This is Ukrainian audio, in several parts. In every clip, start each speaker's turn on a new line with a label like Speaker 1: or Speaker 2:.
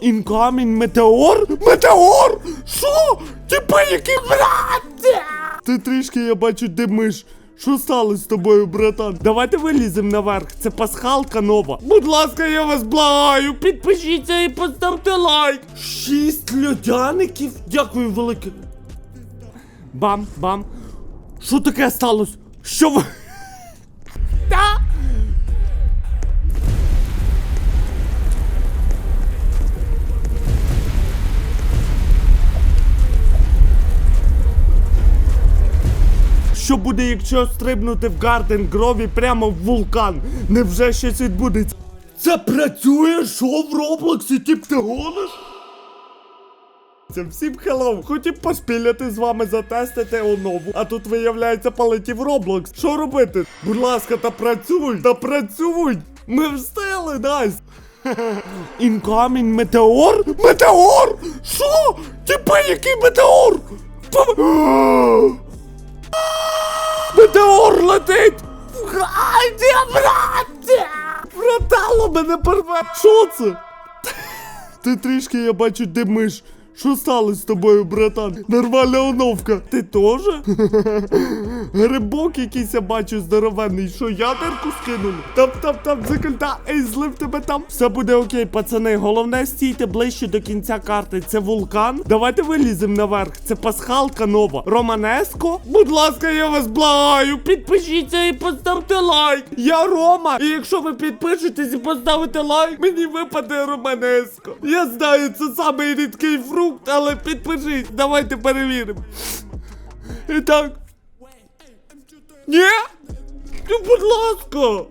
Speaker 1: Інкамінь метеор? Метеор? Що? Типа який брат? Ти трішки, я бачу, димиш. Що сталося з тобою, братан? Давайте виліземо наверх. Це пасхалка нова. Будь ласка, я вас благаю, підпишіться і поставте лайк. Шість льодяників? Дякую велике. Бам, бам. Що таке сталося? Що ви. Що буде, якщо стрибнути в Гарден Грові прямо в вулкан? Невже щось відбудеться? Це працює? Що в Роблоксі? Тіп ти гониш? Всім хеллоу. Хотів пошпіляти з вами, затестити онову. А тут виявляється полетів Роблокс. Що робити? Будь ласка, та працюй! Та працюй! Ми встигли, Найс! Інкамінь метеор? Метеор? Що? Типа який метеор? Метеор летить! Ай, де! Братало мене порве! Що це? Ти трішки, я бачу, димиш. Що сталося з тобою, братан? Нормальна оновка. Ти теж? Грибок якийсь я бачу здоровенний. Що ядерку скинули? Там, закольта, ей, злив тебе там. Все буде окей, пацани. Головне стійте ближче до кінця карти. Це вулкан. Давайте виліземо наверх. Це пасхалка нова. Романеско? Будь ласка, я вас благаю. Підпишіться і поставте лайк. Я Рома. І якщо ви підпишетесь і поставите лайк, мені випаде Романеско. Я знаю, це самий рідкий фрукт, але підпишись. Давайте перевіримо. І так. Ні? Ну, будь ласка.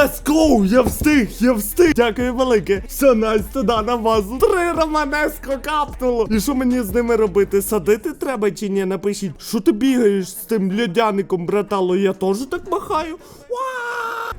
Speaker 1: Let's go! Я встиг, я встиг! Дякую велике! Все, Настя, да, на вас. Три романеско капнуло! І що мені з ними робити? Садити треба чи ні? Напишіть, що ти бігаєш з тим льодяником, братало? Я теж так махаю? Уа!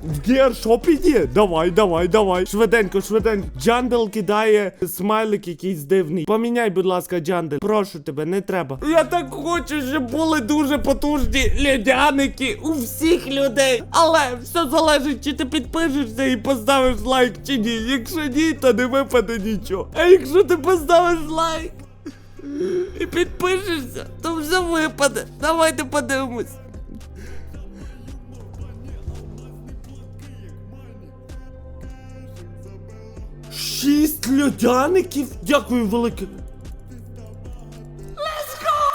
Speaker 1: В гіаршоп іди? Давай, давай, давай. Швиденько, швиденько. Джандел кидає смайлик якийсь дивний. Поміняй, будь ласка, Джандел. Прошу тебе, не треба. Я так хочу, щоб були дуже потужні льодяники у всіх людей. Але все залежить, чи ти підпишешся і поставиш лайк чи ні. Якщо ні, то не випаде нічого. А якщо ти поставиш лайк і підпишешся, то все випаде. Давайте подивимось. Шість льодяників? Дякую велике.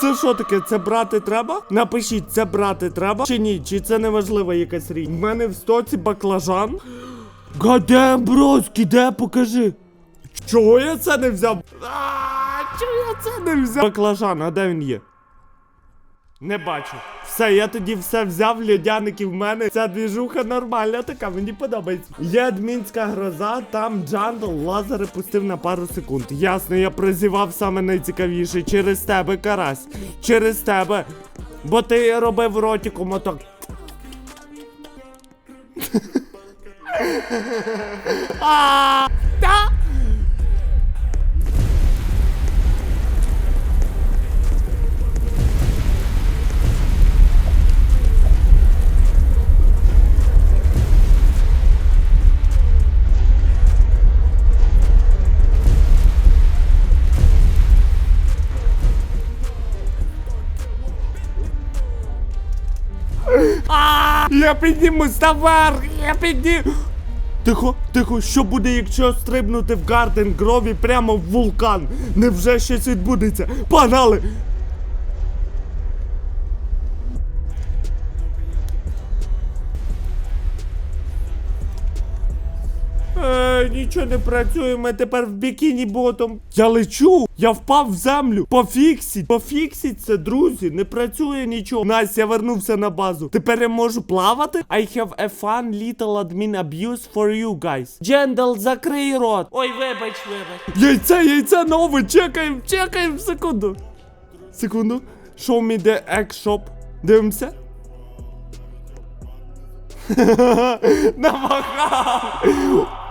Speaker 1: Це що таке? Це брати треба? Напишіть, це брати треба? Чи ні? Чи це неважлива якась річ? В мене в стоці баклажан. Гадем, броски, де покажи. Чого я це не взяв? Чого я це не взяв? Баклажан, а де він є? Не бачу. Все, я тоді все взяв, льодяники в мене. Ця двіжуха нормальна така, мені подобається. Є адмінська гроза, там Джандл лазери пустив на пару секунд. Ясно, я призівав саме найцікавіше через тебе, карась. Через тебе. Бо ти робив ротиком отак. А, Я піднімусь наверх, я підніму. Тихо, тихо, що буде, якщо стрибнути в Гарден Грові прямо в вулкан? Невже щось відбудеться? Погнали! Нічого не працює, ми тепер в бікіні ботом. Я лечу, я впав в землю. Пофіксіть, пофіксіть це, друзі, не працює нічого. Настя, я вернувся на базу. Тепер я можу плавати? I have a fun little admin abuse for you guys. Джендал, закрий рот.
Speaker 2: Ой, вибач, вибач.
Speaker 1: Яйце, яйце нове, чекаємо, чекаємо, секунду. Секунду. Show me the egg shop. Дивимося. Намахав!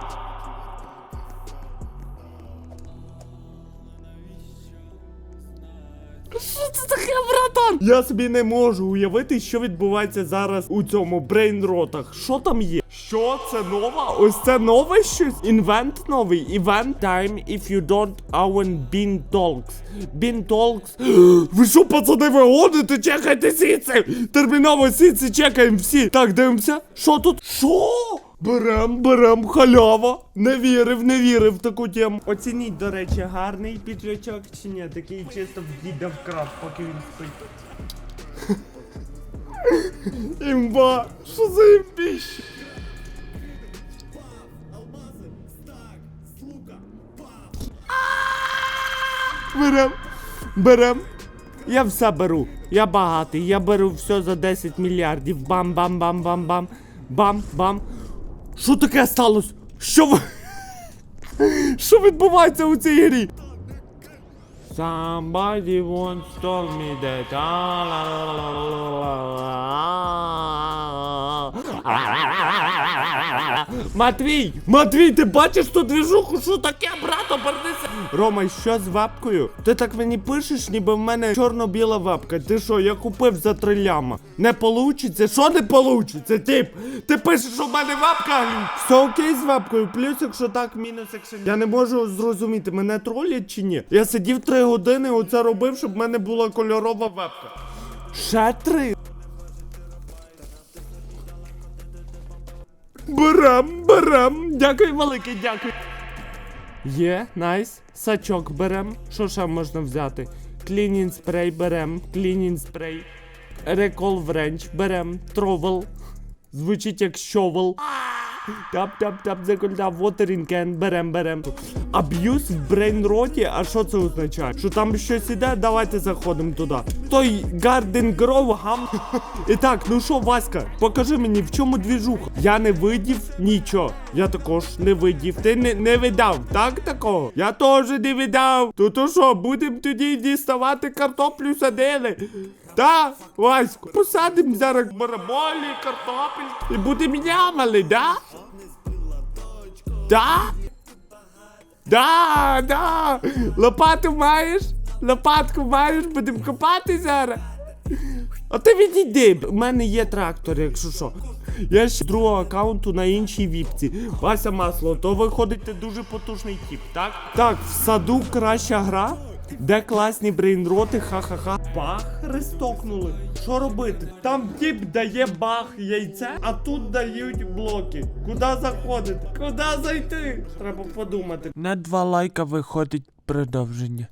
Speaker 1: Братан? Я собі не можу уявити, що відбувається зараз у цьому брейнротах. Що там є? Що це нова? Ось це нове щось? Інвент новий. Event time if you don't own bean talks. Bean talks. Ви що, пацани, ви гоните? Чекайте сіці! Терміново сіці, чекаємо всі. Так, дивимося. Що тут? Що? Берем, берем, халява. Не вірив, не вірив в таку тему. Оцініть, до речі, гарний піджачок чи ні? Такий чисто в діда вкрав, поки він спить. Імба, що за імбіщ? Берем, берем. Я все беру. Я багатий. Я беру все за 10 мільярдів. Бам-бам-бам-бам-бам. Бам-бам. Що таке сталося? Що ви. Що відбувається у цій грі? Somebody once told me that Матвій! Матвій, ти бачиш ту двіжуху? Що таке, брат, обернися? Рома, що з вебкою? Ти так мені пишеш, ніби в мене чорно-біла вебка. Ти що, я купив за три ляма. Не получиться? Що не получиться, тип? Ти пишеш, що в мене глюк. Все окей з вебкою, плюс, якщо так, мінус, якщо ні. Я не можу зрозуміти, мене тролять чи ні. Я сидів три години, оце робив, щоб в мене була кольорова вебка. Ще три. Берем, берем. Дякую, велике, дякую. Є, найс. Сачок берем. Що ще можна взяти? Клінінг спрей берем. Клінінг спрей. Рекол вренч берем. Тровел. Звучить як щовел. Тап-тап-тап, закольта, water can, берем, берем. Аб'юз в брейнроті, а що це означає? Що там щось іде? Давайте заходимо туди. Той Garden Grove гам. І так, ну що, Васька, покажи мені, в чому двіжуха? Я не видів нічого. Я також не видів. Ти не, не видав, так такого? Я теж не видав. То то що, будемо тоді діставати картоплю садили? Да, Ваську, посадимо зараз бараболі, картопель і будемо ямали, да? Да? Да, да. Лопату маєш? Лопатку маєш, будемо копати зараз. А ти відійди, в мене є трактор, якщо що. Я ще другого аккаунту на іншій віпці. Вася масло, то виходить ти дуже потужний тіп, так? Так, в саду краща гра. Де класні брейнроти, ха-ха-ха. Бах рестокнули. Що робити? Там тіп дає бах яйце, а тут дають блоки. Куди заходити? Куди зайти? Треба подумати.
Speaker 2: На два лайка виходить продовження.